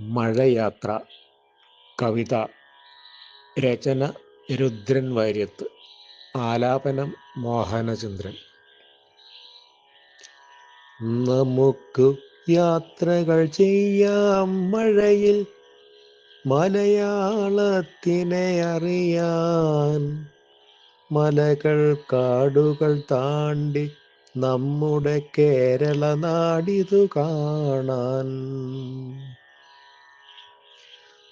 മഴയാത്ര കവിത രചന രുദ്രൻ വാര്യത്ത് ആലാപനം മോഹനചന്ദ്രൻ. നമുക്ക് യാത്രകൾ ചെയ്യാം മഴയിൽ മലയാളത്തിനെ അറിയാൻ. മലകൾ കാടുകൾ താണ്ടി നമ്മുടെ കേരള നാടിതു കാണാൻ.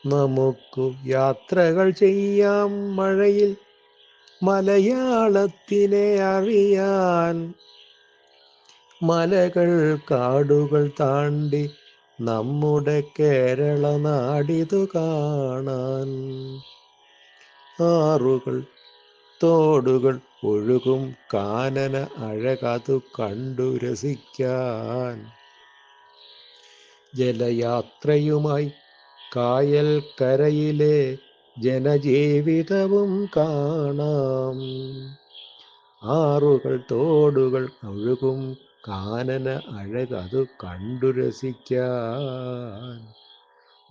നമുക്കു യാത്രകൾ ചെയ്യാം മഴയിൽ മലയാളത്തിനെ അറിയാൻ. മലകൾ കാടുകൾ താണ്ടി നമ്മുടെ കേരള നാടിതു കാണാൻ. ആറുകൾ തോടുകൾ ഒഴുകും കാനന അഴകതു കണ്ടു രസിക്കാൻ. ജലയാത്രയുമായി കായൽ കരയിലെ ജനജീവിതവും കാണാം. ആറുകൾ തോടുകൾ ഒഴുകും കാനന അഴകതു കണ്ടു രസിക്കാൻ.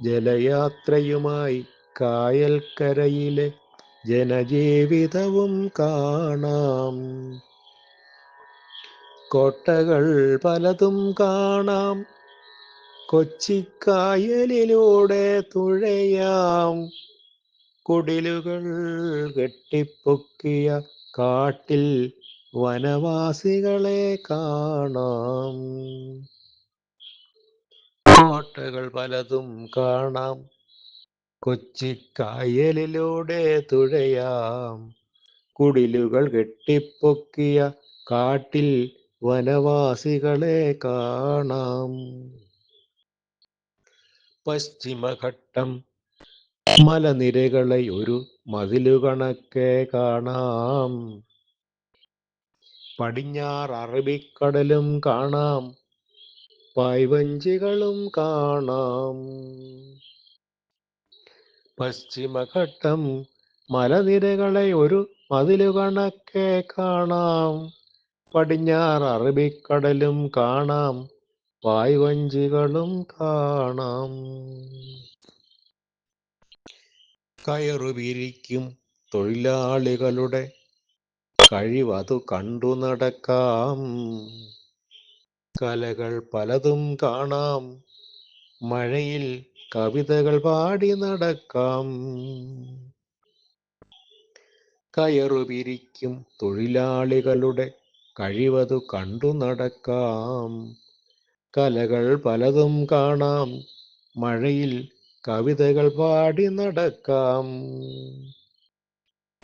ജലയാത്രയുമായി കായൽക്കരയിലെ ജനജീവിതവും കാണാം. കോട്ടകൾ പലതും കാണാം. കൊച്ചിക്കായലിലൂടെ തുഴയാം. കുടിലുകൾ കെട്ടിപ്പൊക്കിയ കാട്ടിൽ വനവാസികളെ കാണാം. കോട്ടകൾ പലതും കാണാം. കൊച്ചിക്കായലിലൂടെ തുഴയാം. കുടിലുകൾ കെട്ടിപ്പൊക്കിയ കാട്ടിൽ വനവാസികളെ കാണാം. പശ്ചിമഘട്ടം മലനിരകളെ ഒരു മതിലുകണക്കെ കാണാം. പടിഞ്ഞാറ് അറബിക്കടലും കാണാം. പായ്വഞ്ചികളും കാണാം. പശ്ചിമഘട്ടം മലനിരകളെ ഒരു മതിലുകണക്കെ കാണാം. പടിഞ്ഞാറ് അറബിക്കടലും കാണാം. പായ്വഞ്ചികളും കാണാം. കയറുവിരിക്കും തൊഴിലാളികളുടെ കഴിവതു കണ്ടു നടക്കാം. കലകൾ പലതും കാണാം. മഴയിൽ കവിതകൾ പാടി നടക്കാം. കയറുപിരിക്കും തൊഴിലാളികളുടെ കഴിവതു കണ്ടു നടക്കാം. കലകൾ പലതും കാണാം. മഴയിൽ കവിതകൾ പാടി നടക്കാം.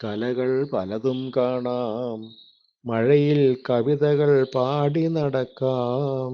കലകൾ പലതും കാണാം. മഴയിൽ കവിതകൾ പാടി നടക്കാം.